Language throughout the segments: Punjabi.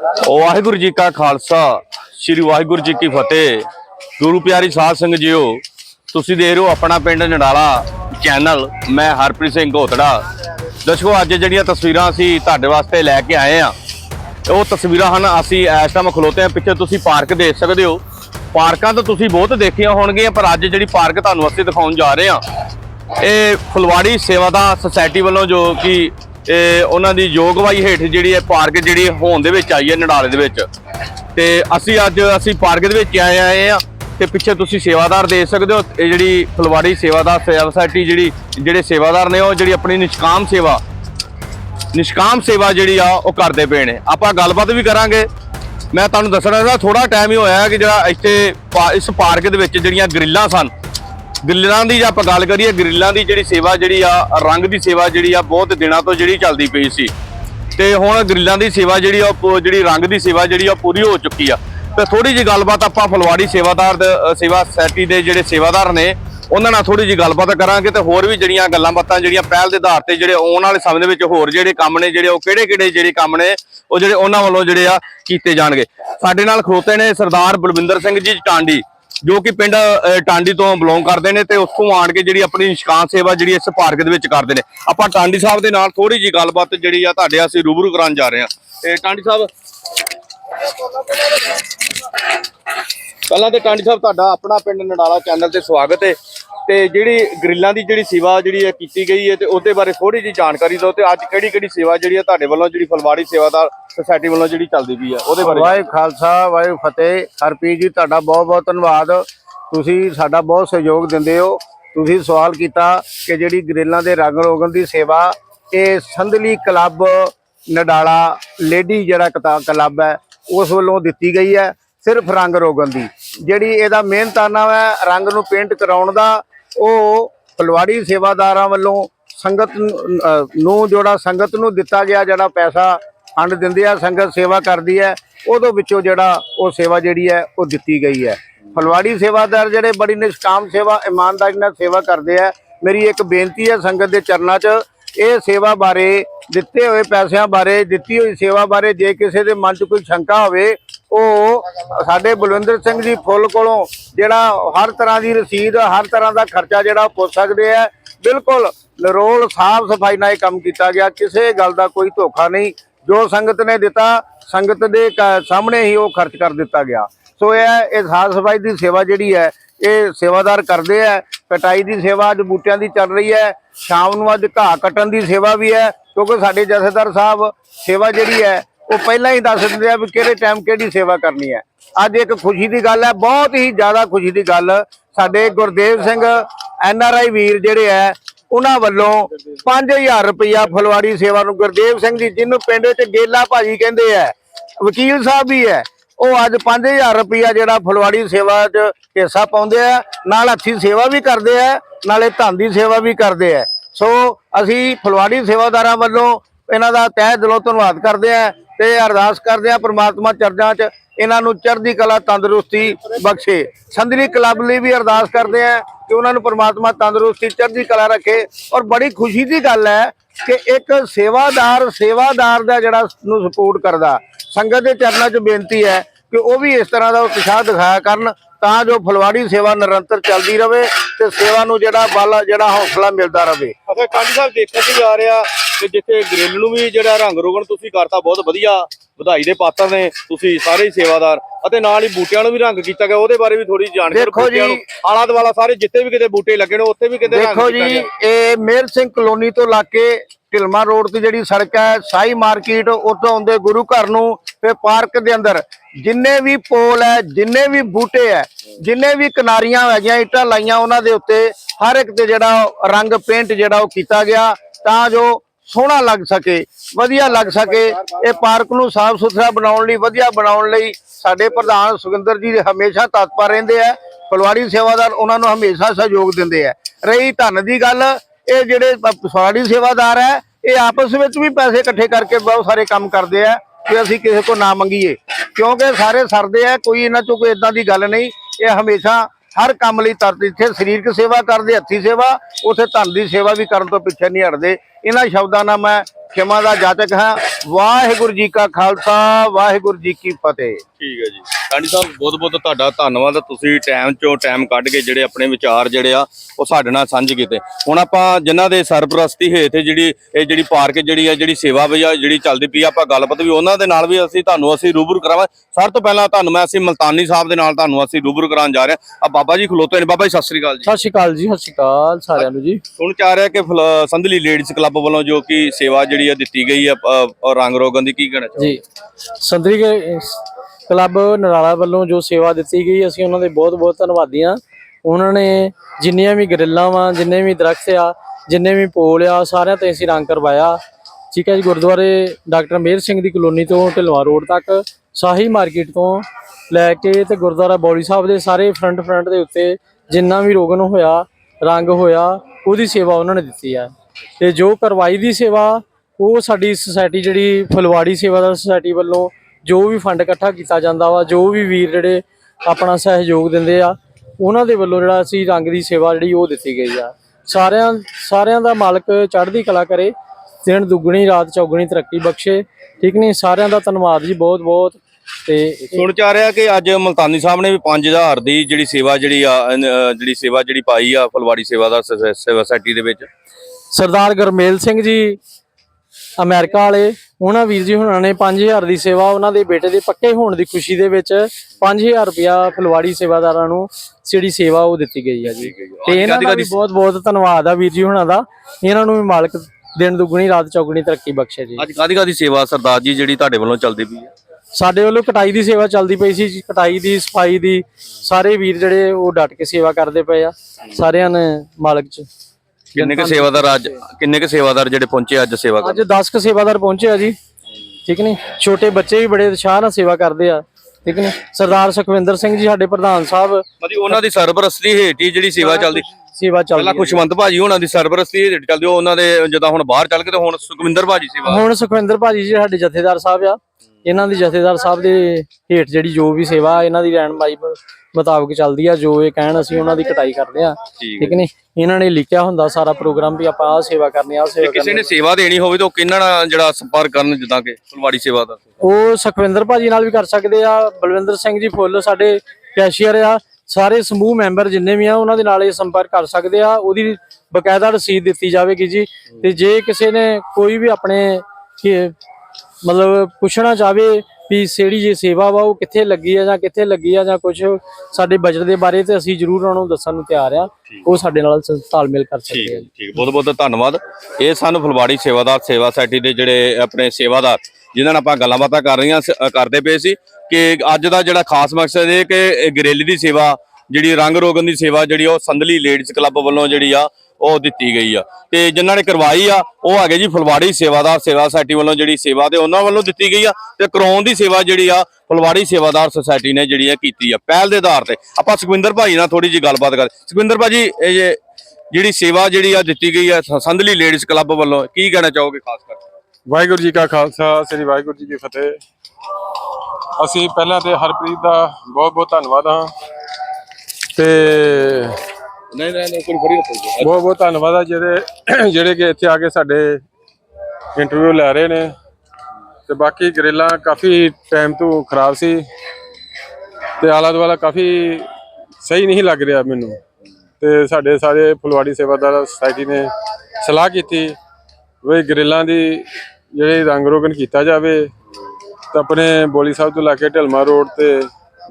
ਵਾਹਿਗੁਰੂ ਜੀ ਕਾ ਖਾਲਸਾ, ਸ੍ਰੀ ਵਾਹਿਗੁਰੂ ਜੀ ਕੀ ਫਤਿਹ। ਗੁਰੂ ਪਿਆਰੀ ਸਾਧ ਸੰਗਤ ਜੀਓ, ਤੁਸੀਂ ਦੇਖ ਰਹੇ ਹੋ ਆਪਣਾ ਪਿੰਡ ਨਡਾਲਾ ਚੈਨਲ, ਮੈਂ ਹਰਪ੍ਰੀਤ ਸਿੰਘ ਗੋਤੜਾ ਦਰਸ਼ਕੋ ਅੱਜ ਜਿਹੜੀਆਂ ਤਸਵੀਰਾਂ ਅਸੀਂ ਤੁਹਾਡੇ ਵਾਸਤੇ ਲੈ ਕੇ ਆਏ ਆ ਉਹ ਤਸਵੀਰਾਂ ਹਨ, ਅਸੀਂ ਇਸ ਟਾਈਮ ਖਲੋਤੇ ਆ ਪਿੱਛੇ ਤੁਸੀਂ ਪਾਰਕ ਦੇਖ ਸਕਦੇ ਹੋ। ਪਾਰਕਾਂ ਤਾਂ ਤੁਸੀਂ ਬਹੁਤ ਦੇਖੀਆਂ ਹੋਣਗੀਆਂ, ਪਰ ਅੱਜ ਜਿਹੜੀ ਪਾਰਕ ਤੁਹਾਨੂੰ ਅਸੀਂ ਦਿਖਾਉਣ ਜਾ ਰਹੇ ਆ ਇਹ ਫੁਲਵਾੜੀ ਸੇਵਾ ਦਾ ਸੁਸਾਇਟੀ ਵੱਲੋਂ ਜੋ ਕਿ ਇਹ ਉਹਨਾਂ ਦੀ ਯੋਗਵਾਈ ਹੇਠ ਜਿਹੜੀ ਇਹ ਪਾਰਕ ਜਿਹੜੀ ਹੋਣ ਦੇ ਵਿੱਚ ਆਈ ਹੈ ਨਡਾਲੇ ਦੇ ਵਿੱਚ। ਤੇ ਅਸੀਂ ਅੱਜ ਅਸੀਂ ਪਾਰਕ ਦੇ ਵਿੱਚ ਆਏ ਆਏ ਆ ਤੇ ਪਿੱਛੇ ਤੁਸੀਂ ਸੇਵਾਦਾਰ ਦੇਖ ਸਕਦੇ ਹੋ, ਇਹ ਜਿਹੜੀ ਫਲਵਾੜੀ ਸੇਵਾਦਾਰ ਸੇਵਾ ਸੁਸਾਇਟੀ ਜਿਹੜੀ, ਜਿਹੜੇ ਸੇਵਾਦਾਰ ਨੇ ਉਹ ਜਿਹੜੀ ਆਪਣੀ ਨਿਸ਼ਕਾਮ ਸੇਵਾ ਨਿਸ਼ਕਾਮ ਸੇਵਾ ਜਿਹੜੀ ਆ ਉਹ ਕਰਦੇ ਪਏ ਨੇ। ਆਪਾਂ ਗੱਲਬਾਤ ਵੀ ਕਰਾਂਗੇ। ਮੈਂ ਤੁਹਾਨੂੰ ਦੱਸਣਾ ਦਾ ਥੋੜਾ ਟਾਈਮ ਹੀ ਹੋਇਆ ਕਿ ਜਿਹੜਾ ਇੱਥੇ ਪਾ- ਇਸ ਪਾਰਕ ਦੇ ਵਿੱਚ ਜਿਹੜੀਆਂ ਗ੍ਰਿਲਾਂ ਸਨ ਗਰਿੱਲਾਂ ਦੀ ਜੇ ਆਪਾਂ ਗੱਲ ਕਰੀਏ, ਗਰਿੱਲਾਂ ਦੀ ਜਿਹੜੀ ਸੇਵਾ ਜਿਹੜੀ ਆ, ਰੰਗ ਦੀ ਸੇਵਾ ਜਿਹੜੀ ਆ, ਬਹੁਤ ਦਿਨਾਂ ਤੋਂ ਜਿਹੜੀ ਚੱਲਦੀ ਪਈ ਸੀ। ਤੇ ਹੁਣ ਗਰਿੱਲਾਂ ਦੀ ਸੇਵਾ ਜਿਹੜੀ ਆ, ਉਹ ਜਿਹੜੀ ਰੰਗ ਦੀ ਸੇਵਾ ਜਿਹੜੀ ਆ, ਉਹ ਪੂਰੀ ਹੋ ਚੁੱਕੀ ਆ। ਤੇ ਥੋੜੀ ਜੀ ਗੱਲਬਾਤ ਆਪਾਂ ਫਲਵਾੜੀ ਸੇਵਾਦਾਰ ਸੇਵਾ ਸੋਸਾਇਟੀ ਦੇ ਜਿਹੜੇ ਸੇਵਾਦਾਰ ਨੇ, ਉਹਨਾਂ ਨਾਲ ਥੋੜੀ ਜੀ ਗੱਲਬਾਤ ਕਰਾਂਗੇ ਤੇ ਹੋਰ ਵੀ ਜਿਹੜੀਆਂ ਗੱਲਾਂ ਬਾਤਾਂ ਜਿਹੜੀਆਂ ਪਹਿਲ ਦੇ ਆਧਾਰ ਤੇ ਜਿਹੜੇ ਆਉਣ ਵਾਲੇ ਸਮੇਂ ਦੇ ਵਿੱਚ ਹੋਰ ਜਿਹੜੇ ਕੰਮ ਨੇ, ਜਿਹੜੇ ਉਹ ਕਿਹੜੇ ਕਿਹੜੇ ਜਿਹੜੇ ਕੰਮ ਨੇ, ਉਹ ਜਿਹੜੇ ਉਹਨਾਂ ਵੱਲੋਂ ਜਿਹੜੇ ਆ ਕੀਤੇ ਜਾਣਗੇ। ਸਾਡੇ ਨਾਲ ਖਲੋਤੇ ਨੇ ਸਰਦਾਰ ਬਲਵਿੰਦਰ ਸਿੰਘ ਜੀ ਟਾਂਡੀ ਜੋ ਕਿ ਪਿੰਡ ਅ, ਟਾਂਡੀ ਤੋਂ ਬਿਲੋਂਗ ਕਰਦੇ ਨੇ ਤੇ ਉੱਥੋਂ ਆਣ ਕੇ ਜਿਹੜੀ ਆਪਣੀ ਨਿਸ਼ਕਾਨ ਸੇਵਾ ਜਿਹੜੀ ਇਸ ਪਾਰਕ ਦੇ ਵਿੱਚ ਕਰਦੇ ਨੇ। ਆਪਾਂ ਟਾਂਡੀ ਸਾਹਿਬ ਦੇ ਨਾਲ ਥੋੜੀ ਜੀ ਗੱਲਬਾਤ ਜਿਹੜੀ ਆ ਤੁਹਾਡੇ ਅਸੀਂ ਰੂਬਰੂ ਕਰਾਉਣ ਜਾ ਰਹੇ ਹਾਂ। ਤੇ ਟਾਂਡੀ ਸਾਹਿਬ ਪਹਿਲਾਂ ਤੇ ਟਾਂਡੀ ਸਾਹਿਬ, ਤੁਹਾਡਾ ਆਪਣਾ ਪਿੰਡ ਨਡਾਲਾ ਚੈਨਲ ਤੇ ਸਵਾਗਤ ਹੈ ਤੇ ਜਿਹੜੀ ਗ੍ਰਿਲਾਂ ਦੀ ਜਿਹੜੀ ਸੇਵਾ ਜਿਹੜੀ ਹੈ ਕੀਤੀ ਗਈ ਹੈ ਤੇ ਉਹਦੇ ਬਾਰੇ ਥੋੜੀ ਜੀ ਜਾਣਕਾਰੀ ਦਿਓ ਤੇ ਅੱਜ ਕਿਹੜੀ ਕਿਹੜੀ ਸੇਵਾ ਜਿਹੜੀ ਹੈ ਤੁਹਾਡੇ ਵੱਲੋਂ ਜਿਹੜੀ ਫਲਵਾੜੀ ਸੇਵਾਦਾਰ ਸੁਸਾਇਟੀ ਵੱਲੋਂ ਜਿਹੜੀ ਚੱਲਦੀ ਪਈ ਹੈ, ਉਹਦੇ ਬਾਰੇ ਵਾਹਿਗੁਰੂ ਖਾਲਸਾ, ਵਾਹਿਗੁਰੂ ਫਤਿਹ। ਹਰਪ੍ਰੀਤ ਜੀ, ਤੁਹਾਡਾ ਬਹੁਤ ਬਹੁਤ ਧੰਨਵਾਦ। ਤੁਸੀਂ ਸਾਡਾ ਬਹੁਤ ਸਹਿਯੋਗ ਦਿੰਦੇ ਹੋ। ਤੁਸੀਂ ਸਵਾਲ ਕੀਤਾ ਕਿ ਜਿਹੜੀ ਗ੍ਰਿਲਾਂ ਦੇ ਰੰਗ ਰੋਗਨ ਦੀ ਸੇਵਾ, ਇਹ ਸੰਧਲੀ ਕਲੱਬ ਨਡਾਲਾ ਲੇਡੀ ਜਿਹੜਾ ਕਤਾ ਕਲੱਬ ਹੈ ਉਸ ਵੱਲੋਂ ਦਿੱਤੀ ਗਈ ਹੈ, ਸਿਰਫ ਰੰਗ ਰੋਗਨ ਦੀ। ਜਿਹੜੀ ਇਹਦਾ ਮਿਹਨਤਾਨਾ ਹੈ ਰੰਗ ਨੂੰ ਪੇਂਟ ਕਰਾਉਣ ਦਾ, ਉਹ ਫਲਵਾੜੀ ਸੇਵਾਦਾਰਾਂ ਵੱਲੋਂ ਸੰਗਤ ਨੂੰ- ਜਿਹੜਾ ਸੰਗਤ ਨੂੰ ਦਿੱਤਾ ਗਿਆ, ਜਿਹੜਾ ਪੈਸਾ ਫੰਡ ਦਿੰਦੇ ਆ, ਸੰਗਤ ਸੇਵਾ ਕਰਦੀ ਹੈ, ਉਹਦੇ ਵਿੱਚੋਂ ਜਿਹੜਾ ਉਹ ਸੇਵਾ ਜਿਹੜੀ ਹੈ, ਉਹ ਦਿੱਤੀ ਗਈ ਹੈ। ਫਲਵਾੜੀ ਸੇਵਾਦਾਰ ਜਿਹੜੇ ਬੜੀ ਨਿਸ਼ਕਾਮ ਸੇਵਾ, ਇਮਾਨਦਾਰੀ ਨਾਲ ਸੇਵਾ ਕਰਦੇ ਆ, ਮੇਰੀ ਇੱਕ ਬੇਨਤੀ ਹੈ, ਸੰਗਤ ਦੇ ਚਰਨਾਂ 'ਚ ਇਹ ਸੇਵਾ ਬਾਰੇ, ਦਿੱਤੇ ਹੋਏ ਪੈਸਿਆਂ ਬਾਰੇ, ਦਿੱਤੀ ਹੋਈ ਸੇਵਾ ਬਾਰੇ ਜੇ ਕਿਸੇ ਦੇ ਮਨ 'ਚ ਕੋਈ ਸ਼ੰਕਾ ਹੋਵੇ, ਉਹ ਸਾਡੇ ਬਲਵਿੰਦਰ ਸਿੰਘ ਜੀ ਫੁੱਲ ਕੋਲੋਂ ਜਿਹੜਾ ਹਰ ਤਰ੍ਹਾਂ ਦੀ ਰਸੀਦ, ਹਰ ਤਰ੍ਹਾਂ ਦਾ ਖਰਚਾ ਜਿਹੜਾ ਉਹ ਪੁੱਛ ਸਕਦੇ ਆ। ਬਿਲਕੁਲ ਨਰੋਲ ਸਾਫ਼ ਸਫ਼ਾਈ ਨਾਲ ਇਹ ਕੰਮ ਕੀਤਾ ਗਿਆ। ਕਿਸੇ ਗੱਲ ਦਾ ਕੋਈ ਧੋਖਾ ਨਹੀਂ। ਜੋ ਸੰਗਤ ਨੇ ਦਿੱਤਾ, ਸੰਗਤ ਦੇ ਕ- ਸਾਹਮਣੇ ਹੀ ਉਹ ਖਰਚ ਕਰ ਦਿੱਤਾ ਗਿਆ। ਸੋ ਇਹ ਇਹ ਸਾਫ਼ ਸਫ਼ਾਈ ਦੀ ਸੇਵਾ ਜਿਹੜੀ ਹੈ, ਇਹ ਸੇਵਾਦਾਰ ਕਰਦੇ ਆ। ਕਟਾਈ ਦੀ ਸੇਵਾ ਅੱਜ ਬੂਟਿਆਂ ਦੀ ਚੱਲ ਰਹੀ ਹੈ। ਸ਼ਾਮ ਨੂੰ ਅੱਜ ਘਾਹ ਕੱਟਣ ਦੀ ਸੇਵਾ ਵੀ ਹੈ, ਕਿਉਂਕਿ ਸਾਡੇ ਜਥੇਦਾਰ ਸਾਹਿਬ ਸੇਵਾ ਜਿਹੜੀ ਹੈ, ਉਹ ਪਹਿਲਾਂ ਹੀ ਦੱਸ ਦਿੰਦੇ ਆ ਵੀ ਕਿਹੜੇ ਟਾਈਮ ਕਿਹੜੀ ਸੇਵਾ ਕਰਨੀ ਹੈ। ਅੱਜ ਇੱਕ ਖੁਸ਼ੀ ਦੀ ਗੱਲ ਹੈ, ਬਹੁਤ ਹੀ ਜ਼ਿਆਦਾ ਖੁਸ਼ੀ ਦੀ ਗੱਲ, ਸਾਡੇ Gurdev Singh N R I ਵੀਰ ਜਿਹੜੇ ਹੈ, ਉਹਨਾਂ ਵੱਲੋਂ 5000 ਰੁਪਇਆ ਫਲਵਾੜੀ ਸੇਵਾ ਨੂੰ ਗੁਰਦੇਵ ਸਿੰਘ ਜੀ, ਜਿਹਨੂੰ ਪਿੰਡ ਵਿੱਚ ਗੇਲਾ ਭਾਜੀ ਕਹਿੰਦੇ ਆ ਵਕੀਲ ਸਾਹਿਬ ਵੀ ਹੈ ਉਹ ਅੱਜ 5000 ਰੁਪਇਆ ਜਿਹੜਾ ਫਲਵਾੜੀ ਸੇਵਾ 'ਚ ਹਿੱਸਾ ਪਾਉਂਦੇ ਆ, ਨਾਲ ਹੱਥੀ ਸੇਵਾ ਵੀ ਕਰਦੇ ਆ, ਨਾਲੇ ਧਨ ਦੀ ਸੇਵਾ ਵੀ ਕਰਦੇ ਆ। ਸੋ ਅਸੀਂ ਫਲਵਾੜੀ ਸੇਵਾਦਾਰਾਂ ਵੱਲੋਂ ਇਹਨਾਂ ਦਾ ਤਹਿ ਦਿਲੋਂ ਧੰਨਵਾਦ ਕਰਦੇ ਆ ਤੇ ਅਰਦਾਸ ਕਰਦੇ ਆ ਪ੍ਰਮਾਤਮਾ ਚਰਜਾਂ 'ਚ ਇਹਨਾਂ ਨੂੰ ਚੜ੍ਹਦੀ ਕਲਾ ਤੰਦਰੁਸਤੀ ਬਖਸ਼ੇ। ਸੰਦਲੀ ਕਲੱਬ ਲਈ ਵੀ ਅਰਦਾਸ ਕਰਦੇ ਆ ਕਿ ਉਹਨਾਂ ਨੂੰ ਪ੍ਰਮਾਤਮਾ ਤੰਦਰੁਸਤੀ, ਚੜ੍ਹਦੀ ਕਲਾ ਰੱਖੇ। ਔਰ ਬੜੀ ਖੁਸ਼ੀ ਦੀ ਗੱਲ ਹੈ ਕਿ ਇੱਕ ਸੇਵਾਦਾਰ ਸੇਵਾਦਾਰ ਦਾ ਜਿਹੜਾ ਨੂੰ ਸਪੋਰਟ ਕਰਦਾ। ਸੰਗਤ ਦੇ ਚਰਨਾਂ 'ਚ ਬੇਨਤੀ ਹੈ ਕਿ ਉਹ ਵੀ ਇਸ ਤਰ੍ਹਾਂ ਦਾ ਉਤਸ਼ਾਹ ਦਿਖਾਇਆ ਕਰਨ ਤਾਂ ਜੋ ਫਲਵਾੜੀ ਸੇਵਾ ਨਿਰੰਤਰ ਚੱਲਦੀ ਰਹੇ ਤੇ ਸੇਵਾ ਨੂੰ ਜਿਹੜਾ ਬਲ ਜਿਹੜਾ ਹੌਸਲਾ ਮਿਲਦਾ ਰਹੇ ਅਸਾਂ ਕਾਂਡੀ ਸਾਹਿਬ ਦੇਖਣ ਚ ਜਾ ਰਿਹਾ ਕਿ ਜਿੱਥੇ ਗ੍ਰਿਲ ਨੂੰ ਵੀ ਜਿਹੜਾ ਰੰਗ ਰੋਗਨ ਤੁਸੀਂ ਕਰਤਾ ਬਹੁਤ ਵਧੀਆ ਵਧਾਈ ਦੇ ਪਾਤਰ ਨੇ ਤੁਸੀਂ ਸਾਰੇ ਹੀ ਸੇਵਾਦਾਰ। ਅਤੇ ਨਾਲ ਹੀ ਬੂਟਿਆਂ ਨੂੰ ਵੀ ਰੰਗ ਕੀਤਾ ਗਿਆ ਉਹਦੇ ਬਾਰੇ ਵੀ ਥੋੜੀ ਜਾਣਕਾਰੀ ਦੇਖੋ ਜੀ, ਆਲਾ ਦੁਆਲਾ ਸਾਰੇ ਜਿੱਥੇ ਵੀ ਕਿਤੇ ਬੂਟੇ ਲੱਗੇ ਨੇ ਉੱਥੇ ਵੀ ਕਿਤੇ ਰੰਗ ਦੇਖੋ ਜੀ ਇਹ ਮੇਰ ਸਿੰਘ ਕਲੋਨੀ ਤੋਂ ਲਾ ਕੇ ਢਿਲਮਾ ਰੋਡ ਤੇ ਜਿਹੜੀ ਸੜਕ ਹੈ ਸਾਈ ਮਾਰਕੀਟ ਉੱਥੋਂ ਆਉਂਦੇ ਗੁਰੂ ਘਰ ਨੂੰ ਤੇ ਪਾਰਕ ਦੇ ਅੰਦਰ। ਜਿੰਨੇ ਵੀ ਪੋਲ ਹੈ ਜਿੰਨੇ ਵੀ ਬੂਟੇ ਹੈ ਜਿੰਨੇ ਵੀ ਕਿਨਾਰੀਆਂ ਹੈਗੀਆਂ ਇੱਟਾਂ ਲਾਈਆਂ ਉਹਨਾਂ ਦੇ ਉੱਤੇ ਹਰ ਇੱਕ ਤੇ ਜਿਹੜਾ ਰੰਗ ਪੇਂਟ ਜਿਹੜਾ ਉਹ ਕੀਤਾ ਗਿਆ ਤਾਂ ਜੋ ਸੋਹਣਾ ਲੱਗ ਸਕੇ, ਵਧੀਆ ਲੱਗ ਸਕੇ। ਇਹ ਪਾਰਕ ਨੂੰ ਸਾਫ਼ ਸੁਥਰਾ ਬਣਾਉਣ ਲਈ, ਵਧੀਆ ਬਣਾਉਣ ਲਈ ਸਾਡੇ ਪ੍ਰਧਾਨ ਸੁਖਿੰਦਰ ਜੀ ਹਮੇਸ਼ਾ ਤਤਪਰ ਰਹਿੰਦੇ ਆ। ਫਲਵਾੜੀ ਸੇਵਾਦਾਰ ਉਹਨਾਂ ਨੂੰ ਹਮੇਸ਼ਾ ਸਹਿਯੋਗ ਦਿੰਦੇ ਆ। ਰਹੀ ਧਨ ਦੀ ਗੱਲ, ਇਹ ਜਿਹੜੇ ਫਲਵਾੜੀ ਸੇਵਾਦਾਰ ਹੈ ਇਹ ਆਪਸ ਵਿੱਚ ਵੀ ਪੈਸੇ ਇਕੱਠੇ ਕਰਕੇ ਬਹੁਤ ਸਾਰੇ ਕੰਮ ਕਰਦੇ ਆ ਕਿ ਅਸੀਂ ਕਿਸੇ ਕੋ ਨਾ ਮੰਗੀਏ। ਕਿਉਂਕਿ ਸਾਰੇ ਸਰਦੇ ਆ, ਕੋਈ ਇਹਨਾਂ ਚੋਂ ਕੋਈ ਇਦਾਂ ਦੀ ਗੱਲ ਨਹੀਂ, ਇਹ ਹਮੇਸ਼ਾ ਹਰ ਕੰਮ ਲਈ ਤਰਤ, ਇੱਥੇ ਸਰੀਰਕ ਸੇਵਾ ਕਰਦੇ, ਹੱਥੀ ਸੇਵਾ, ਉਥੇ ਧਨ ਦੀ ਸੇਵਾ ਵੀ ਕਰਨ ਤੋਂ ਪਿੱਛੇ ਨਹੀਂ ਹਟਦੇ। ਇਹਨਾਂ ਸ਼ਬਦਾਂ ਨਾਲ ਮੈਂ ਖਿਮਾ ਦਾ ਜਾਚਕ ਹਾਂ। ਵਾਹਿਗੁਰੂ ਜੀ ਕਾ ਖਾਲਸਾ, ਵਾਹਿਗੁਰੂ ਜੀ ਕੀ ਫਤਿਹ। ਠੀਕ ਹੈ ਜੀ। ਕਾਂਡੀ ਸਾਹਿਬ ਬਹੁਤ ਬਹੁਤ ਤੁਹਾਡਾ ਧੰਨਵਾਦ। ਤੁਸੀਂ ਟਾਈਮ ਚੋਂ ਟਾਈਮ ਕੱਢ ਕੇ ਜਿਹੜੇ ਆਪਣੇ ਵਿਚਾਰ ਜਿਹੜੇ ਆ ਉਹ ਸਾਡੇ ਨਾਲ ਸਾਂਝੇ ਕੀਤੇ। ਹੁਣ ਆਪਾਂ ਜਿਨ੍ਹਾਂ ਦੇ ਸਰਪ੍ਰਸਤੀ ਹੇਠ ਜਿਹੜੀ ਇਹ ਜਿਹੜੀ ਪਾਰਕ ਜਿਹੜੀ ਆ ਜਿਹੜੀ ਸੇਵਾ ਵੀ ਆ ਜਿਹੜੀ ਚੱਲਦੀ ਪਈ ਆ ਆਪਾਂ ਗੱਲਬਾਤ ਵੀ ਉਹਨਾਂ ਦੇ ਨਾਲ ਵੀ ਅਸੀਂ ਤੁਹਾਨੂੰ ਅਸੀਂ ਰੂਬਰੂ ਕਰਾਵਾਂ ਸਭ ਤੋਂ ਪਹਿਲਾਂ ਤੁਹਾਨੂੰ ਮੈਂ ਅਸੀਂ ਮਲਤਾਨੀ ਸਾਹਿਬ ਦੇ ਨਾਲ ਤੁਹਾਨੂੰ ਅਸੀਂ ਰੂਬਰੂ ਕਰਾਉਣ ਜਾ ਰਹੇ ਆ ਬਾਬਾ ਜੀ ਖਲੋਤੇ ਨੇ। ਬਾਬਾ ਜੀ ਸਤਿ ਸ੍ਰੀ ਅਕਾਲ ਜੀ। ਸਤਿ ਸ਼੍ਰੀ ਅਕਾਲ ਜੀ ਸਤਿ ਸ਼੍ਰੀ ਅਕਾਲ ਸਾਰਿਆਂ ਨੂੰ ਜੀ। ਸੁਣ ਚ ਰਿਹਾ ਕਿ ਸੰਧਲੀ ਲੇਡੀਜ਼ ਕਲੱਬ ਵੱਲੋਂ ਜੋ ਕਿ ਸੇਵਾ ਜਿਹੜੀ ਆ ਦਿੱਤੀ ਗਈ ਆ ਰੰਗ ਰੋਗਨ ਦੀ ਕੀ ਕਹਿਣਾ ਚਾਹੋਗੇ? ਜੀ। ਕੇ ਕਲੱਬ ਨਰਾਲਾ ਵੱਲੋਂ ਜੋ ਸੇਵਾ ਦਿੱਤੀ ਗਈ, ਅਸੀਂ ਉਹਨਾਂ ਦੇ ਬਹੁਤ ਬਹੁਤ ਧੰਨਵਾਦੀ ਹਾਂ। ਉਹਨਾਂ ਨੇ ਜਿੰਨੀਆਂ ਵੀ ਗਰਿੱਲਾਂ ਵਾ, ਜਿੰਨੇ ਵੀ ਦਰਖਤ ਆ, ਜਿੰਨੇ ਵੀ ਪੋਲ ਆ, ਸਾਰਿਆਂ ਤੇ ਅਸੀਂ ਰੰਗ ਕਰਵਾਇਆ। ਠੀਕ ਹੈ ਜੀ, ਗੁਰਦੁਆਰੇ ਡਾਕਟਰ ਮੇਹਰ ਸਿੰਘ ਦੀ ਕਲੋਨੀ ਤੋਂ ਢਿਲਵਾ ਰੋਡ ਤੱਕ, ਸਾਹੀ ਮਾਰਕੀਟ ਤੋਂ ਲੈ ਕੇ ਤੇ ਗੁਰਦੁਆਰਾ ਬੌਲੀ ਸਾਹਿਬ ਦੇ ਸਾਰੇ ਫਰੰਟ ਫਰੰਟ ਦੇ ਉੱਤੇ ਜਿੰਨਾ ਵੀ ਰੋਗਨ ਹੋਇਆ, ਰੰਗ ਹੋਇਆ, ਉਹਦੀ ਸੇਵਾ ਉਹਨਾਂ ਨੇ ਦਿੱਤੀ ਆ ਤੇ ਜੋ ਕਰਵਾਈ ਦੀ ਸੇਵਾ, ਉਹ ਸਾਡੀ ਸੁਸਾਇਟੀ ਜਿਹੜੀ ਫੁਲਵਾੜੀ ਸੇਵਾਦਾਰ ਸੁਸਾਇਟੀ ਵੱਲੋਂ ਜੋ ਵੀ ਫੰਡ ਇਕੱਠਾ ਕੀਤਾ ਜਾਂਦਾ ਵਾ ਜੋ ਵੀ ਵੀਰ ਜਿਹੜੇ ਆਪਣਾ ਸਹਿਯੋਗ ਦਿੰਦੇ ਆ ਉਹਨਾਂ ਦੇ ਵੱਲੋਂ ਜਿਹੜਾ ਅਸੀਂ ਰੰਗ ਦੀ ਸੇਵਾ ਜਿਹੜੀ ਉਹ ਦਿੱਤੀ ਗਈ ਆ। ਸਾਰਿਆਂ ਸਾਰਿਆਂ ਦਾ ਮਾਲਕ ਚੜ੍ਹਦੀ ਕਲਾ ਕਰੇ ਦਿਨ ਦੁੱਗਣੀ ਰਾਤ ਚੌਗਣੀ ਤਰੱਕੀ ਬਖਸ਼ੇ। ਠੀਕ ਨਹੀਂ? ਸਾਰਿਆਂ ਦਾ ਧੰਨਵਾਦ ਜੀ ਬਹੁਤ ਬਹੁਤ। ਤੇ ਸੁਣ ਚ ਆ ਰਿਹਾ ਕਿ ਅੱਜ ਮਲਤਾਨੀ ਸਾਹਿਬ ਨੇ ਵੀ 5000 ਦੀ ਜਿਹੜੀ ਸੇਵਾ ਜਿਹੜੀ ਆ ਜਿਹੜੀ ਸੇਵਾ ਜਿਹੜੀ ਪਾਈ ਆ ਫਲਵਾੜੀ ਸੇਵਾ ਦਾ ਸੇਵਾ ਸੋਸਾਇਟੀ ਦੇ ਵਿੱਚ। ਸਰਦਾਰ ਗਰਮੇਲ ਸਿੰਘ ਜੀ ਅਮਰੀਕਾ ਵਾਲੇ ਉਹਨਾਂ ਵੀਰ ਜੀ ਹੁਣਾਂ ਨੇ 5000 ਦੀ ਸੇਵਾ ਉਹਨਾਂ ਦੇ ਬੇਟੇ ਦੇ ਪੱਕੇ ਹੋਣ ਦੀ ਖੁਸ਼ੀ ਦੇ ਵਿੱਚ 5000 ਰੁਪਇਆ ਫਲਵਾੜੀ ਸੇਵਾਦਾਰਾਂ ਨੂੰ ਜਿਹੜੀ ਸੇਵਾ ਉਹ ਦਿੱਤੀ ਗਈ ਆ ਜੀ। ਤੇ ਇਹਨਾਂ ਦਾ ਵੀ ਬਹੁਤ ਬਹੁਤ ਧੰਨਵਾਦ ਆ ਵੀਰ ਜੀ ਹੁਣਾਂ ਦਾ। ਇਹਨਾਂ ਨੂੰ ਵੀ ਮਾਲਕ ਦਿਨ ਦੁੱਗਣੀ ਰਾਤ ਚੌਗਣੀ ਤਰੱਕੀ ਬਖਸ਼ੇ ਜੀ। ਅੱਜ ਕਾਦੀ ਕਾਦੀ ਸੇਵਾ ਸਰਦਾਰ ਜੀ ਜਿਹੜੀ ਤੁਹਾਡੇ ਵੱਲੋਂ ਚੱਲਦੀ ਪਈ ਹੈ ਸਾਡੇ ਵੱਲੋਂ ਕਟਾਈ ਦੀ ਸੇਵਾ ਚੱਲਦੀ ਪਈ ਸੀ ਕਟਾਈ ਦੀ ਸਫ਼ਾਈ ਦੀ ਸਾਰੇ ਵੀਰ ਜਿਹੜੇ ਉਹ ਡਟ ਕੇ ਸੇਵਾ ਕਰਦੇ ਪਏ ਆ। ਸਾਰਿਆਂ ਨੇ ਮਾਲਕ ਚ ਕਿੰਨੇ ਕੁ ਸੇਵਾਦਾਰ ਅੱਜ ਕਿੰਨੇ ਕੁ ਸੇਵਾਦਾਰ ਜਿਹੜੇ ਪਹੁੰਚੇ ਅੱਜ ਸੇਵਾ ਕਰਨ? ਅੱਜ 10 ਕ ਸੇਵਾਦਾਰ ਪਹੁੰਚੇ ਆ ਜੀ। ਠੀਕ ਨਹੀਂ ਛੋਟੇ ਬੱਚੇ ਵੀ ਬੜੇ ਉਤਸ਼ਾਹ ਨਾਲ ਸੇਵਾ ਕਰਦੇ ਆ। ਠੀਕ ਨਹੀਂ ਸਰਦਾਰ ਸੁਖਵਿੰਦਰ ਸਿੰਘ ਜੀ ਸਾਡੇ ਪ੍ਰਧਾਨ ਸਾਹਿਬ। ਮਤਲਬ ਉਹਨਾਂ ਦੀ ਸਰਪ੍ਰਸਤੀ ਹੇਠ ਹੀ ਜਿਹੜੀ ਸੇਵਾ ਚੱਲਦੀ। ਸੇਵਾ ਚੱਲ ਪਹਿਲਾਂ ਖੁਸ਼ਵੰਤ ਭਾਜੀ ਉਹਨਾਂ ਦੀ ਸਰਪ੍ਰਸਤੀ ਹੇਠ ਚੱਲਦੀ। ਉਹ ਉਹਨਾਂ ਦੇ ਜਦੋਂ ਹੁਣ ਬਾਹਰ ਚੱਲ ਕੇ ਤੇ ਹੁਣ ਸੁਖਵਿੰਦਰ ਭਾਜੀ ਸੇਵਾ ਹੁਣ ਸੁਖਵਿੰਦਰ ਭਾਜੀ ਜੀ ਸਾਡੇ ਜਥੇਦਾਰ ਸਾਹਿਬ ਆ। ਇਹਨਾਂ ਦੀ ਜਥੇਦਾਰ ਸਾਹਿਬ ਦੇ ਹੇਠ ਜਿਹੜੀ ਜੋ ਵੀ ਸੇਵਾ ਇਹਨਾਂ ਦੀ ਰਹਿਨਮਾਈ ਮ- ਮੁਤਾਬਕ ਚੱਲਦੀ ਆ ਜੋ ਇਹ ਕਹਿਣ ਅਸੀਂ ਉਹਨਾਂ ਦੀ ਕਟਾਈ ਕਰਦੇ ਆ। ਠੀਕ ਨਹੀਂ? ਇਹਨਾਂ ਨੇ ਲਿਖਿਆ ਹੁੰਦਾ ਸਾਰਾ ਪ੍ਰੋਗਰਾਮ ਵੀ ਆਪਾਂ ਆਹ ਸੇਵਾ ਕਰਨੀ ਆ ਸੇਵਾ ਕਿਸੇ ਨੇ ਸੇਵਾ ਦੇਣੀ ਹੋਵੇ ਤਾਂ ਉਹ ਕਿੰਨਾ ਨਾਲ ਜਿਹੜਾ ਸੰਪਰਕ ਕਰਨ ਜਿੱਦਾਂ ਕਿ ਫੁਲਵਾੜੀ ਸੇਵਾ ਦਾ? ਉਹ ਸੁਖਵਿੰਦਰ ਭਾਜੀ ਨਾਲ ਵੀ ਕਰ ਸਕਦੇ ਆ ਬਲਵਿੰਦਰ ਸਿੰਘ ਜੀ ਫੁੱਲ ਸਾਡੇ ਕੈਸ਼ੀਅਰ ਆ ਸਾਰੇ ਸਮੂਹ ਮੈਂਬਰ ਜਿੰਨੇ ਵੀ ਆ ਉਹਨਾਂ ਦੇ ਨਾਲ ਇਹ ਸੰਪਰਕ ਕਰ ਸਕਦੇ ਆ ਉਹਦੀ ਬਕਾਇਦਾ ਰਸੀਦ ਦਿੱਤੀ ਜਾਵੇਗੀ ਜੀ। ਤੇ ਜੇ ਕਿਸੇ ਨੇ ਕੋਈ ਵੀ ਆਪਣੇ ਮਤਲਬ ਪੁੱਛਣਾ ਚਾਹਵੇ ਵੀ ਸੇੜੀ ਜੀ ਸੇਵਾ ਵਾ ਉਹ ਕਿੱਥੇ ਲੱਗੀ ਆ ਜਾਂ ਕਿੱਥੇ ਲੱਗੀ ਆ ਜਾਂ ਕੁਝ ਸਾਡੇ ਬਜਟ ਦੇ ਬਾਰੇ ਤੇ ਅਸੀਂ ਜ਼ਰੂਰ ਉਹਨਾਂ ਨੂੰ ਦੱਸਣ ਨੂੰ ਤਿਆਰ ਆ। ਉਹ ਸਾਡੇ ਨਾਲ ਤਾਲਮੇਲ ਕਰ ਸਕਦੇ ਆ। ਠੀਕ। ਬਹੁਤ ਬਹੁਤ ਧੰਨਵਾਦ। ਇਹ ਸਨ ਫੁਲਵਾੜੀ ਸੇਵਾਦਾਰ ਸੇਵਾ ਸੋਸਾਇਟੀ ਦੇ ਜਿਹੜੇ ਆਪਣੇ ਸੇਵਾਦਾਰ ਜਿਨ੍ਹਾਂ ਨਾਲ ਆਪਾਂ ਗੱਲਾਂ ਬਾਤਾਂ ਕਰ ਰਹੀਆਂ ਕਰਦੇ ਪਏ ਸੀ ਕਿ ਅੱਜ ਦਾ ਜਿਹੜਾ ਖਾਸ ਮਕਸਦ ਇਹ ਕਿ ਗਰੇਲੀ ਦੀ ਸੇਵਾ ਜਿਹੜੀ ਰੰਗ ਰੋਗਨ ਦੀ ਸੇਵਾ ਜਿਹੜੀ ਉਹ ਸੰਧਲੀ ਲੇਡੀਜ਼ ਕਲੱਬ ਵੱਲੋਂ ਜਿਹੜੀ ਆ ਉਹ ਦਿੱਤੀ ਗਈ ਆ। ਤੇ ਜਿਨ੍ਹਾਂ ਨੇ ਕਰਵਾਈ ਆ, ਉਹ ਹੈਗੇ ਜੀ ਫੁਲਵਾੜੀ ਸੇਵਾਦਾਰ, ਸੇਵਾ ਸੋਸਾਇਟੀ ਵੱਲੋਂ ਜਿਹੜੀ ਸੇਵਾ ਤੇ ਉਹਨਾਂ ਵੱਲੋਂ ਦਿੱਤੀ ਗਈ ਆ ਤੇ ਕਰਾਉਣ ਦੀ ਸੇਵਾ ਜਿਹੜੀ ਆ, ਫਲਵਾੜੀ ਸੇਵਾਦਾਰ ਸੁਸਾਇਟੀ ਨੇ ਜਿਹੜੀ ਆ ਕੀਤੀ ਆ, ਪਹਿਲ ਦੇ ਆਧਾਰ ਤੇ। ਆਪਾਂ ਸੁਖਵਿੰਦਰ ਭਾਈ ਨਾਲ ਥੋੜੀ ਜੀ ਗੱਲਬਾਤ ਕਰ। ਸੁਖਵਿੰਦਰ ਭਾਜੀ, ਇਹ ਜਿਹੜੀ ਸੇਵਾ ਜਿਹੜੀ ਆ ਦਿੱਤੀ ਗਈ ਆ ਸੰਧਲੀ ਲੇਡੀਜ਼ ਕਲੱਬ ਵੱਲੋਂ, ਕੀ ਕਹਿਣਾ ਚਾਹੋਗੇ ਖਾਸ ਕਰਕੇ? ਵਾਹਿਗੁਰੂ ਜੀ ਕਾ ਖਾਲਸਾ, ਸ੍ਰੀ ਵਾਹਿਗੁਰੂ ਜੀ ਕੀ ਫਤਿਹ। ਅਸੀਂ ਪਹਿਲਾਂ ਤੇ ਹਰਪ੍ਰੀਤ ਦਾ ਬਹੁਤ ਬਹੁਤ ਧੰਨਵਾਦ ਹਾਂ। ਤੇ ਨਹੀਂ ਨਹੀਂ ਕੋਈ ਫਰੀ ਹੋ ਬਹੁਤ ਬਹੁਤ ਧੰਨਵਾਦ ਆ ਜਿਹੜੇ ਜਿਹੜੇ ਕਿ ਇੱਥੇ ਆ ਕੇ ਸਾਡੇ ਇੰਟਰਵਿਊ ਲੈ ਰਹੇ ਨੇ। ਤੇ ਬਾਕੀ ਗਰੇਲਾਂ ਕਾਫੀ ਟਾਈਮ ਤੋਂ ਖਰਾਬ ਸੀ। ਤੇ ਆਲਾ ਦੁਆਲਾ ਕਾਫੀ ਸਹੀ ਨਹੀਂ ਲੱਗ ਰਿਹਾ ਮੈਨੂੰ। ਤੇ ਸਾਡੇ ਸਾਰੇ ਫੁਲਵਾੜੀ ਸੇਵਾਦਾਰ ਸੁਸਾਇਟੀ ਨੇ ਸਲਾਹ ਕੀਤੀ ਵੀ ਗਰੇਲਾਂ ਦੀ ਜਿਹੜੇ ਰੰਗ ਰੋਗਨ ਕੀਤਾ ਜਾਵੇ ਤਾਂ ਆਪਣੇ ਬੋਲੀ ਸਾਹਿਬ ਤੋਂ ਲਾ ਕੇ ਢਲਮਾ ਰੋਡ ਤੇ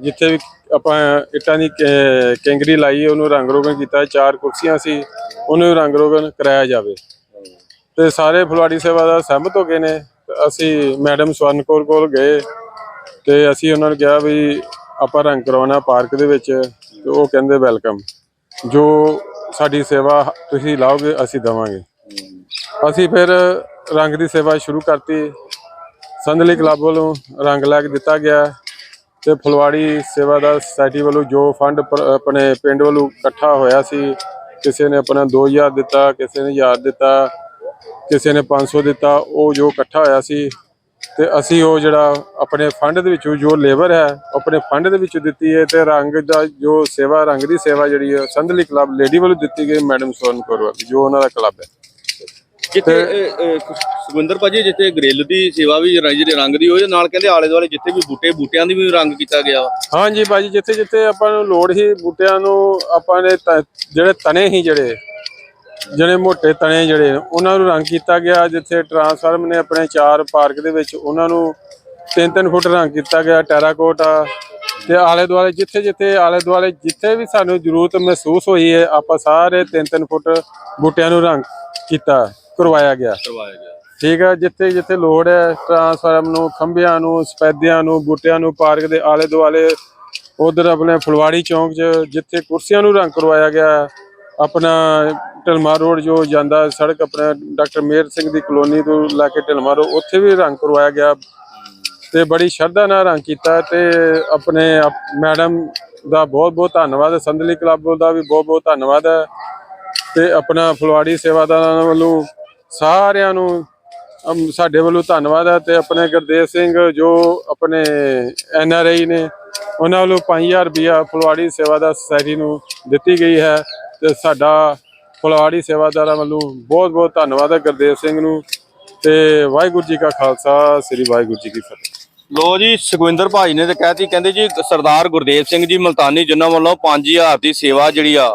ਜਿੱਥੇ ਵੀ ਆਪਾਂ ਇੱਟਾਂ ਦੀ ਕੈ- ਕੈਂਗਰੀ ਲਾਈ, ਉਹਨੂੰ ਰੰਗ ਰੋਗਨ ਕੀਤਾ, ਚਾਰ ਕੁਰਸੀਆਂ ਸੀ, ਉਹਨੂੰ ਰੰਗ ਰੋਗਨ ਕਰਾਇਆ ਜਾਵੇ। ਤੇ ਸਾਰੇ ਫਲਵਾੜੀ ਸੇਵਾ ਦਾ ਸਹਿਮਤ ਹੋ ਗਏ ਨੇ। ਅਸੀਂ ਮੈਡਮ ਸਵਰਨ ਕੌਰ ਕੋਲ ਗਏ, ਤੇ ਅਸੀਂ ਉਹਨਾਂ ਨੂੰ ਕਿਹਾ ਵੀ ਆਪਾਂ ਰੰਗ ਕਰਵਾਉਣਾ ਪਾਰਕ ਦੇ ਵਿੱਚ, ਤੇ ਉਹ ਕਹਿੰਦੇ ਵੈਲਕਮ। ਜੋ ਸਾਡੀ ਸੇਵਾ ਤੁਸੀਂ ਲਾਓਗੇ, ਅਸੀਂ ਦਵਾਂਗੇ। ਅਸੀਂ ਫਿਰ ਰੰਗ ਦੀ ਸੇਵਾ ਸ਼ੁਰੂ ਕਰਤੀ। ਸੰਧਲੀ ਕਲੱਬ ਵੱਲੋਂ ਰੰਗ ਲੈ ਕੇ ਦਿੱਤਾ ਗਿਆ। ਤੇ ਫੁਲਵਾੜੀ ਸੇਵਾਦਾਰ ਸੁਸਾਇਟੀ ਵੱਲੋਂ ਜੋ ਫੰਡ ਆਪਣੇ ਪਿੰਡ ਵੱਲੋਂ ਇਕੱਠਾ ਹੋਇਆ ਸੀ ਕਿਸੇ ਨੇ ਆਪਣਾ 2000 ਦਿੱਤਾ ਕਿਸੇ ਨੇ 1000 ਦਿੱਤਾ ਕਿਸੇ ਨੇ 500 ਦਿੱਤਾ ਉਹ ਜੋ ਇਕੱਠਾ ਹੋਇਆ ਸੀ ਤੇ ਅਸੀਂ ਉਹ ਜਿਹੜਾ ਆਪਣੇ ਫੰਡ ਦੇ ਵਿੱਚੋਂ ਜੋ ਲੇਬਰ ਹੈ ਆਪਣੇ ਫੰਡ ਦੇ ਵਿੱਚੋਂ ਦਿੱਤੀ ਹੈ ਤੇ ਰੰਗ ਦਾ ਜੋ ਸੇਵਾ ਰੰਗ ਦੀ ਸੇਵਾ ਜਿਹੜੀ ਹੈ ਸੰਧਲੀ ਕਲੱਬ ਲੇਡੀ ਵੱਲੋਂ ਦਿੱਤੀ ਗਈ ਮੈਡਮ ਸੋਨ ਕੌਰ ਵੱਲ, ਜੋ ਉਹਨਾਂ ਦਾ ਕਲੱਬ ਹੈ। ਜਿੱਥੇ ਸੁਖਵਿੰਦਰ ਭਾਜੀ ਜਿੱਥੇ ਗ੍ਰਿਲ ਦੀ ਸੇਵਾ ਵੀ ਦੇ ਰੰਗ ਦੀ ਹੋਏ ਨਾਲ ਕਹਿੰਦੇ ਆਲੇ ਦੁਆਲੇ ਜਿੱਥੇ ਵੀ ਬੂਟੇ ਬੂਟਿਆਂ ਦੀ ਵੀ ਰੰਗ ਕੀਤਾ ਗਿਆ ਵਾ। ਹਾਂਜੀ ਬਾਜੀ ਜਿੱਥੇ ਜਿੱਥੇ ਆਪਾਂ ਨੂੰ ਲੋੜ ਸੀ ਬੂਟਿਆਂ ਨੂੰ ਆਪਾਂ ਨੇ ਜਿਹੜੇ ਤਣੇ ਸੀ ਜਿਹੜੇ ਜਿਹੜੇ ਮੋٹے ਤਣੇ ਜਿਹੜੇ ਉਹਨਾਂ ਨੂੰ ਰੰਗ ਕੀਤਾ ਗਿਆ। ਜਿੱਥੇ ਟਰਾਂਸਫਾਰਮ ਨੇ ਆਪਣੇ ਚਾਰ ਪਾਰਕ ਦੇ ਵਿੱਚ ਉਹਨਾਂ ਨੂੰ 3-3 ਫੁੱਟ ਰੰਗ ਕੀਤਾ ਗਿਆ ਟੈਰਾਕੋਟਾ ਤੇ ਆਲੇ ਦੁਆਲੇ ਜਿੱਥੇ ਜਿੱਥੇ ਆਲੇ ਦੁਆਲੇ ਜਿੱਥੇ ਵੀ ਸਾਨੂੰ ਜ਼ਰੂਰਤ ਮਹਿਸੂਸ ਹੋਈ ਹੈ ਆਪਾਂ ਸਾਰੇ 3-3 ਫੁੱਟ ਬੂਟਿਆਂ ਨੂੰ ਰੰਗ ਕੀਤਾ। ਕਰਵਾਇਆ ਗਿਆ। ਕਰਵਾਇਆ ਗਿਆ। ਠੀਕ ਹੈ ਜਿੱਥੇ ਜਿੱਥੇ ਲੋੜ ਹੈ ਟਰਾਂਸਫਾਰਮ ਨੂੰ ਖੰਭਿਆਂ ਨੂੰ ਸਪੈਦਿਆਂ ਨੂੰ ਬੂਟਿਆਂ ਨੂੰ ਪਾਰਕ ਦੇ ਆਲੇ ਦੁਆਲੇ ਉਧਰ ਆਪਣੇ ਫੁਲਵਾੜੀ ਚੌਂਕ 'ਚ ਜਿੱਥੇ ਕੁਰਸੀਆਂ ਨੂੰ ਰੰਗ ਕਰਵਾਇਆ ਗਿਆ। ਹੈ, ਆਪਣਾ ਢਲਮਾ ਰੋਡ ਜੋ ਜਾਂਦਾ ਸੜਕ ਆਪਣਾ ਡਾਕਟਰ ਮੇਹਰ ਸਿੰਘ ਦੀ ਕਲੋਨੀ ਤੋਂ ਲੈ ਕੇ ਢਲਮਾ ਰੋਡ ਉੱਥੇ ਵੀ ਰੰਗ ਕਰਵਾਇਆ ਗਿਆ। ਤੇ ਬੜੀ ਸ਼ਰਧਾ ਨਾਲ ਰੰਗ ਕੀਤਾ ਤੇ ਆਪਣੇ ਆਪ- ਮੈਡਮ ਦਾ ਬਹੁਤ ਬਹੁਤ ਧੰਨਵਾਦ ਸੰਦਲੀ ਕਲੱਬ ਦਾ ਵੀ ਬਹੁਤ ਬਹੁਤ ਧੰਨਵਾਦ ਹੈ। ਤੇ ਆਪਣਾ ਫੁਲਵਾੜੀ ਸੇਵਾਦਾਰਾਂ ਵੱਲੋਂ ਸਾਰਿਆਂ ਨੂੰ ਸਾਡੇ ਵੱਲੋਂ ਧੰਨਵਾਦ ਹੈ ਤੇ ਆਪਣੇ ਗੁਰਦੇਵ ਸਿੰਘ ਜੋ ਆਪਣੇ ਐਨ ਆਰ ਆਈ ਨੇ ਉਹਨਾਂ ਵੱਲੋਂ 5000 ਰੁਪਇਆ ਫੁਲਵਾੜੀ ਸੇਵਾਦਾਰ ਸੁਸਾਇਟੀ ਨੂੰ ਦਿੱਤੀ ਗਈ ਹੈ ਤੇ ਸਾਡਾ ਫੁਲਵਾੜੀ ਸੇਵਾਦਾਰਾਂ ਵੱਲੋਂ ਬਹੁਤ ਬਹੁਤ ਧੰਨਵਾਦ ਹੈ ਗੁਰਦੇਵ ਸਿੰਘ ਨੂੰ ਤੇ ਵਾਹਿਗੁਰੂ ਜੀ ਕਾ ਖਾਲਸਾ, ਸ੍ਰੀ ਵਾਹਿਗੁਰੂ ਜੀ ਕੀ ਫਤਿਹ। ਲੋ ਜੀ ਸੁਖਵਿੰਦਰ ਭਾਜੀ ਨੇ ਤੇ ਕਹਿਤੀ ਕਹਿੰਦੇ ਜੀ ਸਰਦਾਰ ਗੁਰਦੇਵ ਸਿੰਘ ਜੀ ਮਲਤਾਨੀ ਜਿਨ੍ਹਾਂ ਵੱਲੋਂ 5000 ਦੀ ਸੇਵਾ ਜਿਹੜੀ ਆ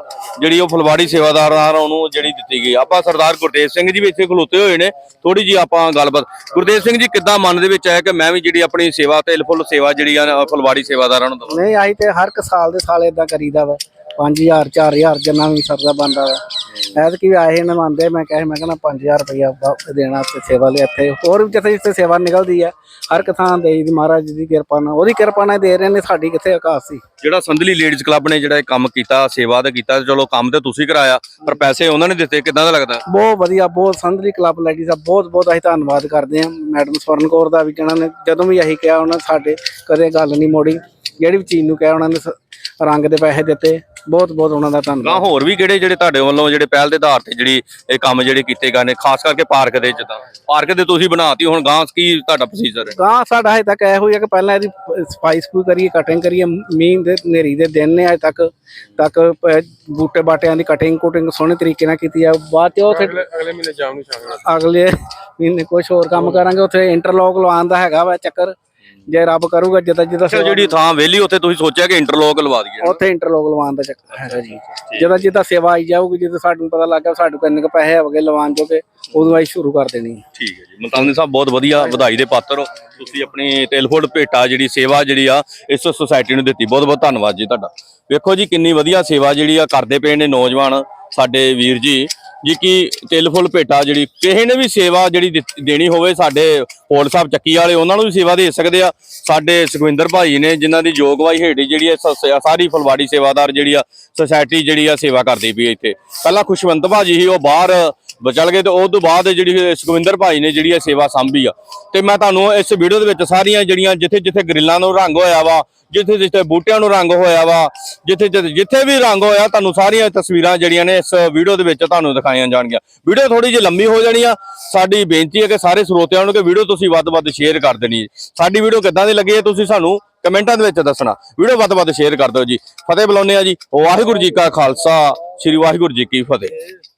ਜਿਹੜੀ ਉਹ ਫੁਲਵਾੜੀ ਸੇਵਾਦਾਰਾਂ ਨੂੰ ਜਿਹੜੀ ਦਿੱਤੀ ਗਈ। ਆਪਾਂ ਸਰਦਾਰ ਗੁਰਦੇਵ ਸਿੰਘ ਜੀ ਵੀ ਇੱਥੇ ਖਲੋਤੇ ਹੋਏ ਨੇ ਥੋੜੀ ਜੀ ਆਪਾਂ ਗੱਲਬਾਤ। ਗੁਰਦੇਵ ਸਿੰਘ ਜੀ ਕਿੱਦਾਂ ਮਨ ਦੇ ਵਿੱਚ ਆਇਆ ਕਿ ਮੈਂ ਵੀ ਜਿਹੜੀ ਆਪਣੀ ਸੇਵਾ ਤੇ ਫੁੱਲ ਸੇਵਾ ਜਿਹੜੀ ਆ ਨਾ, ਫੁਲਵਾੜੀ ਸੇਵਾਦਾਰਾਂ ਨੂੰ ਦਵਾਂ? ਨਹੀਂ ਆਈ ਤੇ ਹਰ ਇੱਕ ਸਾਲ ਦੇ ਸਾਲ ਇਦਾਂ ਕਰੀਦਾ ਵਾ। 5000 4000 ਜਿੰਨਾ ਵੀ ਸਰਦਾ ਬੰਦਾ ਵਾ। ਐਤਕੀ ਵੀ ਆਏ ਨੇ ਮੰਨਦੇ ਮੈਂ ਕਹੇ ਮੈਂ ਕਹਿੰਦਾ 5000 ਰੁਪਇਆ ਦੇਣਾ ਤੇ ਸੇਵਾ ਲਈ ਇੱਥੇ ਹੋਰ ਵੀ ਜਿੱਥੇ ਜਿੱਥੇ ਸੇਵਾ ਨਿਕਲਦੀ ਹੈ ਹਰ ਇੱਕ ਥਾਂ ਦੇਈ ਦੀ ਮਹਾਰਾਜ ਦੀ ਕਿਰਪਾ ਨਾਲ ਉਹਦੀ ਕਿਰਪਾ ਨਾਲ ਦੇ ਰਹੇ ਨੇ ਸਾਡੀ ਕਿੱਥੇ ਆਕਾਸ਼ ਸੀ। ਜਿਹੜਾ ਸੰਧਲੀ ਲੇਡੀਜ਼ ਕਲੱਬ ਨੇ ਜਿਹੜਾ ਇਹ ਕੰਮ ਕੀਤਾ ਸੇਵਾ ਤੇ ਕੀਤਾ ਚਲੋ ਕੰਮ ਤੇ ਤੁਸੀਂ ਕਰਾਇਆ ਪਰ ਪੈਸੇ ਉਹਨਾਂ ਨੇ ਦਿੱਤੇ ਕਿੱਦਾਂ ਦਾ ਲੱਗਦਾ? ਬਹੁਤ ਵਧੀਆ ਬਹੁਤ ਸੰਧਲੀ ਕਲੱਬ ਲੈਡੀ ਦਾ ਬਹੁਤ ਬਹੁਤ ਅਸੀਂ ਧੰਨਵਾਦ ਕਰਦੇ ਹਾਂ ਮੈਡਮ ਸਵਰਨ ਕੌਰ ਦਾ ਵੀ ਜਿਹਨਾਂ ਨੇ ਜਦੋਂ ਵੀ ਅਸੀਂ ਕਿਹਾ ਉਹਨਾਂ ਸਾਡੇ ਕਦੇ ਗੱਲ ਨਹੀਂ ਮੋੜੀ ਜਿਹੜੀ ਵੀ ਚੀਜ਼ ਨੂੰ ਕਿਹਾ ਉਹਨਾਂ ਨੇ ਰੰਗ ਦੇ ਪੈਸੇ ਦਿੱਤੇ। ਬਹੁਤ ਬਹੁਤ ਉਹਨਾਂ ਦਾ ਗਾਂ ਧੰਨਵਾਦ ਹੋਰ ਵੀ ਕਿਹੜੇ ਜਿਹੜੇ ਤੁਹਾਡੇ ਵੱਲੋਂ ਜਿਹੜੇ ਪਹਿਲ ਦੇ ਆਧਾਰ ਤੇ ਜਿਹੜੀ ਇਹ ਕੰਮ ਜਿਹੜੇ ਕੀਤੇ ਗਏ ਨੇ ਖਾਸ ਕਰਕੇ ਪਾਰਕ ਦੇ ਜਿੱਦਾਂ ਪਾਰਕ ਦੇ ਤੁਸੀਂ ਬਣਾਤੀ ਹੁਣ ਗਾਂ ਕੀ ਤੁਹਾਡਾ ਪ੍ਰੋਸੀਜਰ ਹੈ? ਗਾਂ ਸਾਡਾ ਹਜੇ ਤੱਕ ਇਹੋ ਹੀ ਹੈ ਕਿ ਪਹਿਲਾਂ ਇਹਦੀ ਸਫ਼ਾਈ ਸਫੂਈ ਕਰੀਏ ਕਟਿੰਗ ਕਰੀਏ ਮੀਂਹ ਦੇ ਹਨੇਰੀ ਦੇ ਦਿਨ ਨੇ ਅਜੇ ਤੱਕ। ਤੱਕ ਪ- ਬੂਟੇ ਬਾਟਿਆਂ ਦੀ ਕਟਿੰਗ ਕੁਟਿੰਗ ਸੋਹਣੇ ਤਰੀਕੇ ਨਾਲ ਕੀਤੀ ਆ। ਬਾਅਦ ਚ ਉੱਥੇ ਅਗਲੇ ਅਗਲੇ ਮਹੀਨੇ ਜਾਮ ਨੂੰ ਸ਼ਾਮਲ ਅਗਲੇ ਮਹੀਨੇ ਕੁਝ ਹੋਰ ਕੰਮ ਕਰਾਂਗੇ ਉੱਥੇ ਇੰਟਰਲੌਕ ਲਵਾਉਣ ਦਾ ਹੈਗਾ ਵਾ ਚੱਕਰ। ਜੇ ਰੱਬ ਕਰੂਗਾ ਜਿੱਦਾਂ ਜਿੱਦਾਂ ਅੱਛਾ ਜਿਹੜੀ ਥਾਂ ਵਿਹਲੀ ਉੱਥੇ ਤੁਸੀਂ ਸੋਚਿਆ ਕਿ ਇੰਟਰਲੋਕ ਲਵਾ ਦਈਏ? ਉੱਥੇ ਇੰਟਰਲੌਕ ਲਵਾਉਣ ਦਾ ਚੱਕਰ ਹੈਗਾ ਜੀ। ਜਿੱਦਾਂ ਜਿੱਦਾਂ ਸੇਵਾ ਆਈ ਜਾਊਗੀ ਜਦੋਂ ਸਾਨੂੰ ਪਤਾ ਲੱਗਾ ਸਾਡੇ ਕੋਲ ਇੰਨੇ ਕੁ ਪੈਸੇ ਹੋਗੇ ਲਵਾਉਣ ਜੋਗੇ ਉਦੋਂ ਅਸੀਂ ਸ਼ੁਰੂ ਕਰ ਦੇਣੀ। ਠੀਕ ਹੈ ਜੀ। ਮਲਤਾਨੀ ਸਾਹਿਬ ਬਹੁਤ ਵਧੀਆ ਵਧਾਈ ਦੇ ਪਾਤਰ ਹੋ। ਤੁਸੀਂ ਆਪਣੀ ਟੈਲੀਫੋਨ ਭੇਟਾ ਜਿਹੜੀ ਸੇਵਾ ਜਿਹੜੀ ਆ ਇਸ ਸੁਸਾਇਟੀ ਨੂੰ ਦਿੱਤੀ। ਬਹੁਤ ਬਹੁਤ ਧੰਨਵਾਦ ਜੀ ਤੁਹਾਡਾ। ਵੇਖੋ ਜੀ ਕਿੰਨੀ ਵਧੀਆ ਸੇਵਾ ਜਿਹੜੀ ਆ ਕਰਦੇ ਪਏ ਨੇ ਨੌਜਵਾਨ ਸਾਡੇ ਵੀਰ ਜੀ। ਜੀ ਕੀ ਤਿਲ ਫੁੱਲ ਭੇਟਾ ਜਿਹੜੀ, ਕਿਸੇ ਨੇ ਵੀ ਸੇਵਾ ਜਿਹੜੀ ਦਿੱਤ- ਦੇਣੀ ਹੋਵੇ, ਸਾਡੇ ਹੋਲ ਸਾਹਿਬ ਚੱਕੀ ਵਾਲੇ, ਉਹਨਾਂ ਨੂੰ ਵੀ ਸੇਵਾ ਦੇ ਸਕਦੇ ਆ। ਸਾਡੇ ਸੁਖਵਿੰਦਰ ਭਾਈ ਨੇ, ਜਿਨ੍ਹਾਂ ਦੀ ਜੋਗਵਾਈ ਹੇਠੀ ਜਿਹੜੀ ਆ, ਸ- ਸ- ਸਾਰੀ ਫੁਲਵਾੜੀ ਸੇਵਾਦਾਰ ਜਿਹੜੀ ਆ, ਸੁਸਾਇਟੀ ਜਿਹੜੀ ਆ, ਸੇਵਾ ਕਰਦੀ ਪਈ ਆ ਇੱਥੇ। ਪਹਿਲਾਂ ਖੁਸ਼ਵੰਤ ਭਾਜੀ ਸੀ, ਉਹ ਬਾਹਰ ਬਚਲ ਗਏ ਤੇ ਉਸ ਤੋਂ ਬਾਅਦ ਜਿਹੜੀ ਸੁਖਵਿੰਦਰ ਭਾਈ ਨੇ ਜਿਹੜੀ ਇਹ ਸੇਵਾ ਸੰਭੀ ਆ। ਤੇ ਮੈਂ ਤੁਹਾਨੂੰ ਇਸ ਵੀਡੀਓ ਦੇ ਵਿੱਚ ਸਾਰੀਆਂ ਜਿਹੜੀਆਂ ਜਿੱਥੇ ਜਿੱਥੇ ਗਰਿੱਲਾਂ ਨੂੰ ਰੰਗ ਹੋਇਆ ਵਾ, ਜਿੱਥੇ ਜਿੱਥੇ ਬੂਟਿਆਂ ਨੂੰ ਰੰਗ ਹੋਇਆ ਵਾ, ਜਿੱਥੇ ਜਿੱਥੇ ਜਿੱਥੇ ਵੀ ਰੰਗ ਹੋਇਆ, ਤੁਹਾਨੂੰ ਸਾਰੀਆਂ ਤਸਵੀਰਾਂ ਜਿਹੜੀਆਂ ਨੇ ਇਸ ਵੀਡੀਓ ਦੇ ਵਿੱਚ ਤੁਹਾਨੂੰ ਦਿਖਾਈਆਂ ਜਾਣਗੀਆਂ। ਵੀਡੀਓ ਥੋੜੀ ਜਿਹੀ ਲੰਮੀ ਹੋ ਜਾਣੀ ਆ। ਸਾਡੀ ਬੇਨਤੀ ਹੈ ਕਿ ਸਾਰੇ ਸਰੋਤਿਆਂ ਨੂੰ ਕਿ ਵੀਡੀਓ ਤੁਸੀਂ ਵੱਧ ਵੱਧ ਸ਼ੇਅਰ ਕਰ ਦੇਣੀ ਸਾਡੀ ਵੀਡੀਓ ਕਿੱਦਾਂ ਦੀ ਲੱਗੀ ਹੈ, ਤੁਸੀਂ ਸਾਨੂੰ ਕਮੈਂਟਾਂ ਦੇ ਵਿੱਚ ਦੱਸਣਾ। ਵੀਡੀਓ ਵੱਧ ਵੱਧ ਸ਼ੇਅਰ ਕਰ ਦਿਓ ਜੀ। ਫਤਿਹ ਬੁਲਾਉਂਦੇ ਆ ਜੀ। ਵਾਹਿਗੁਰੂ ਜੀ ਕਾ ਖਾਲਸਾ। ਸ੍ਰੀ ਵਾਹਿਗੁਰੂ ਜੀ ਕੀ ਫਤਿਹ।